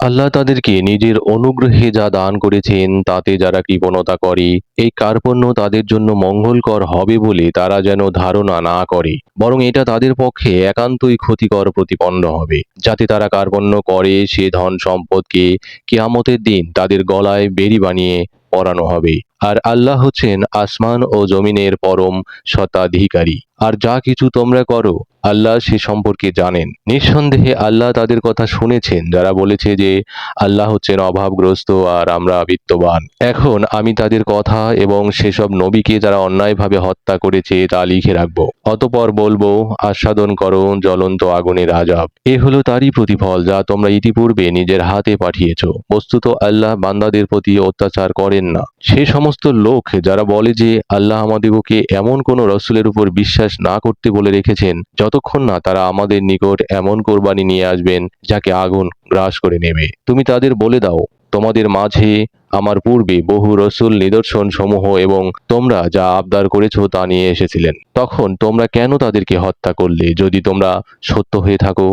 আল্লাহ তাদেরকে নিজের অনুগ্রহে যা দান করেছেন, তাতে যারা কৃপণতা করে, এই কার্পণ্য তাদের জন্য মঙ্গলকর হবে বলে তারা যেন ধারণা না করে। বরং এটা তাদের পক্ষে একান্তই ক্ষতিকর প্রতিপন্ন হবে, যাতে তারা কার্পণ্য করে, সে ধন সম্পদকে কিয়ামতের দিন তাদের গলায় বেরি বানিয়ে পরানো হবে। আর আল্লাহ হচ্ছেন আসমান ও জমিনের পরম স্বত্বাধিকারী আর যা কিছু তোমরা করো, আল্লাহ সে সম্পর্কে জানেন। নিঃসন্দেহে আল্লাহ তাদের কথা শুনেছেন, যারা বলেছে যে আল্লাহ হচ্ছেন অভাবগ্রস্ত আর আমরা বিত্তবান এখন আমি তাদের কথা এবং সেসব নবীকে যারা অন্যায়ভাবে হত্যা করেছে তা লিখে রাখব। অতপর বলব, আস্বাদন করো, জ্বলন্ত আগুনের আজাব। এ হলো তারই প্রতিফল যা তোমরা ইতিপূর্বে নিজের হাতে পাঠিয়েছ। বস্তুত আল্লাহ বান্দাদের প্রতি অত্যাচার করেন না। সে সমস্ত লোক যারা বলে যে আল্লাহ আমাদিগকে এমন কোন রসুলের উপর বিশ্বাস না করতে বলে রেখেছেন, যতক্ষণ না তারা আমাদের নিকট এমন কোরবানি নিয়ে আসবেন, যাকে আগুন গ্রাস করে নেবে। তুমি তাদের বলে দাও, তোমাদের মাঝে আমার পূর্বে বহু রসুল নিদর্শন সমূহ এবং তোমরা যা আবদার করেছ তা নিয়ে এসেছিলেন। তখন তোমরা কেন তাদেরকে হত্যা করলে, যদি তোমরা সত্য হয়ে থাকো?